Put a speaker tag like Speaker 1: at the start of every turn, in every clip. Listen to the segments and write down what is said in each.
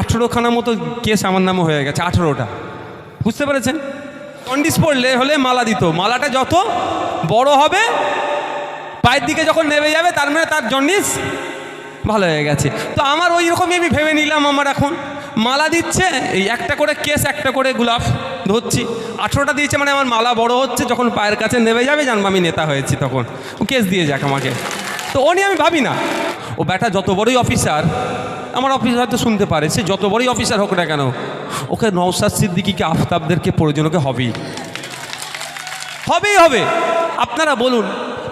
Speaker 1: আঠেরোখানা মতো কেস আমার নামে হয়ে গেছে, আঠেরোটা। বুঝতে পেরেছেন? কন্ডিস পড়লে হলে মালা দিত। মালাটা যত বড় হবে, পায়ের দিকে যখন নেমে যাবে, তার মানে তার জন্ডিস ভালো হয়ে গেছে। তো আমার ওই রকমই আমি ভেবে নিলাম আমার এখন। মালা দিচ্ছে, এই একটা করে কেস, একটা করে গোলাপ ধরছি। আঠেরোটা দিয়েছে মানে আমার মালা বড় হচ্ছে, যখন পায়ের কাছে নেমে যাবে, জানব আমি নেতা হয়েছি তখন। ও কেস দিয়ে যাক আমাকে। তো ও আমি ভাবি না। ও ব্যাটা যত বড়ই অফিসার আমার অফিস হয়তো শুনতে পারে। সে যত বড়ই অফিসার হোক না কেন, ওকে নৌসাদ সিদ্দিকিকে, আফতাবদেরকে প্রয়োজন ওকে হবেই। হবেই হবে। আপনারা বলুন,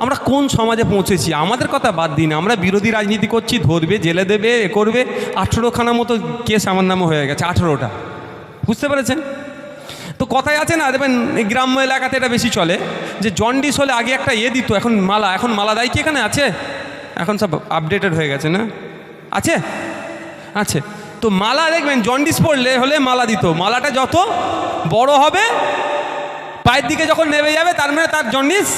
Speaker 1: আমরা কোন সমাজে পৌঁছেছি? আমাদের কথা বাদ দিন। আমরা বিরোধী রাজনীতি করছি, ধরবে, জেলে দেবে, এ করবে। আঠেরোখানা মতো কেস আমার নামে হয়ে গেছে, আঠেরোটা। বুঝতে পেরেছেন? তো কথায় আছে না, দেখবেন গ্রাম্য এলাকাতে এটা বেশি চলে, যে জন্ডিস হলে আগে একটা ইয়ে দিত, এখন মালা এখন মালা দেয় কি এখানে আছে? এখন সব আপডেটেড হয়ে গেছে না? আছে? আছে। তো মালা দেখবেন, জন্ডিস পড়লে হলে মালা দিত। মালাটা যত বড় হবে, পায়ের দিকে যখন নেমে যাবে, তার মানে তার জন্ডিস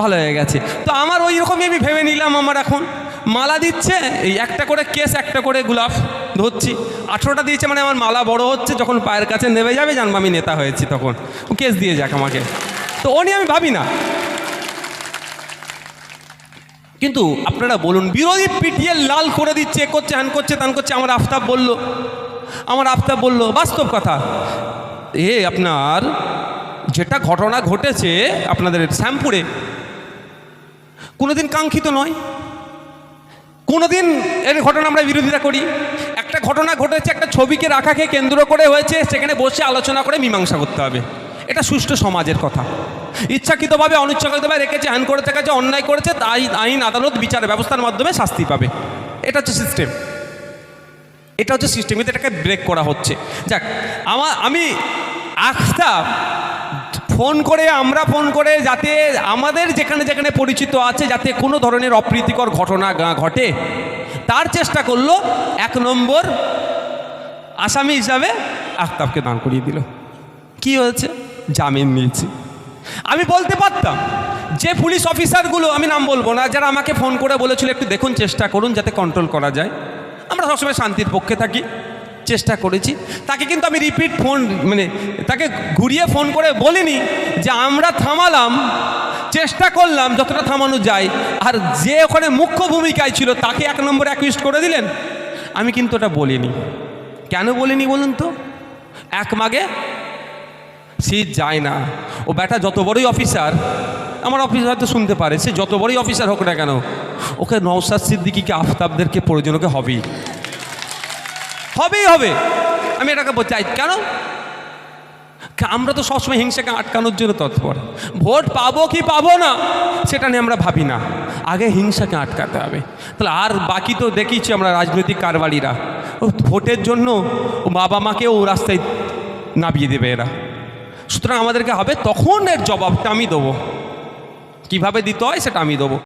Speaker 1: ভালো হয়ে গেছে। তো আমার ওই রকমই আমি ভেবে নিলাম আমার এখন। মালা দিচ্ছে, এই একটা করে কেস, একটা করে গোলাপ ধরছি। আঠেরোটা দিয়েছে মানে আমার মালা বড় হচ্ছে, যখন পায়ের কাছে নেমে যাবে, জানব আমি নেতা হয়েছি তখন। ও কেস দিয়ে যাক আমাকে। তো ও আমি ভাবি না। কিন্তু আপনারা বলুন, বিরোধী পিটিয়ে লাল করে দিচ্ছে, করছে হ্যান করছে, তান করছে, আমার আফতাব বলল। আমার আফতাব বলল, বাস্তব কথা। এ আপনার যেটা ঘটনা ঘটেছে আপনাদের শ্যামপুরে, কোনোদিন কাঙ্ক্ষিত নয়। কোনোদিন এর ঘটনা আমরা বিরোধিতা করি। একটা ঘটনা ঘটেছে, একটা ছবিকে রাখাকে কেন্দ্র করে হয়েছে, সেখানে বসে আলোচনা করে মীমাংসা করতে হবে। এটা সুষ্ঠু সমাজের কথা। ইচ্ছাকৃতভাবে, অনিচ্ছাকৃতভাবে রেখেছে হ্যান করে থেকেছে অন্যায় করেছে, তাই আইন, আদালত বিচার ব্যবস্থার মাধ্যমে শাস্তি পাবে। এটা হচ্ছে সিস্টেম এটা হচ্ছে সিস্টেম কিন্তু এটাকে ব্রেক করা হচ্ছে। যাক আমার আমি আখতাব ফোন করে, আমরা ফোন করে, যাতে আমাদের যেখানে যেখানে পরিচিত আছে, যাতে কোনো ধরনের অপ্রীতিকর ঘটনা ঘটে, তার চেষ্টা করল এক নম্বর আসামি হিসাবে আখতাবকে দান করিয়ে দিল। কি হয়েছে? জামিন নিয়েছি। আমি বলতে পারতাম, যে পুলিশ অফিসারগুলো, আমি নাম বলব না, যারা আমাকে ফোন করে বলেছিল, একটু দেখুন, চেষ্টা করুন, যাতে কন্ট্রোল করা যায়। আমরা সবসময় শান্তির পক্ষে থাকি, চেষ্টা করেছি। তাকে কিন্তু আমি রিপিট ফোন মানে তাকে ঘুরিয়ে ফোন করে বলিনি যে, আমরা থামালাম, চেষ্টা করলাম, যতটা থামানো যায়। আর যে ওখানে মুখ্য ভূমিকায় ছিল, তাকে এক নম্বর অ্যাকুইস্ট করে দিলেন। আমি কিন্তু ওটা বলিনি। কেন বলিনি বলুন তো? এক মাগে শীত যায় না। ও ব্যাটা যত বড়ই অফিসার, আমার অফিস হয়তো শুনতে পারে, সে যত বড়ই অফিসার হোক না কেন, ওকে নৌসাদ সিদ্দিকিকে, আফতাবদেরকে প্রয়োজন ওকে হবেই। হবেই হবে। আমি এটাকে চাই, কেন? আমরা তো সবসময় হিংসাকে আটকানোর জন্য তৎপর। ভোট পাবো কি পাবো না, সেটা নিয়ে আমরা ভাবি না। আগে হিংসাকে আটকাতে হবে। তাহলে আর বাকি তো দেখিছি আমরা রাজনৈতিক কারবারিরা। ও ভোটের জন্য ও বাবা মাকেও রাস্তায় নামিয়ে দেবে এরা। সুতরাং আমাদেরকে হবে তখন এর জবাবটা আমি দেবো। কীভাবে দিতে হয় সেটা আমি দেবো।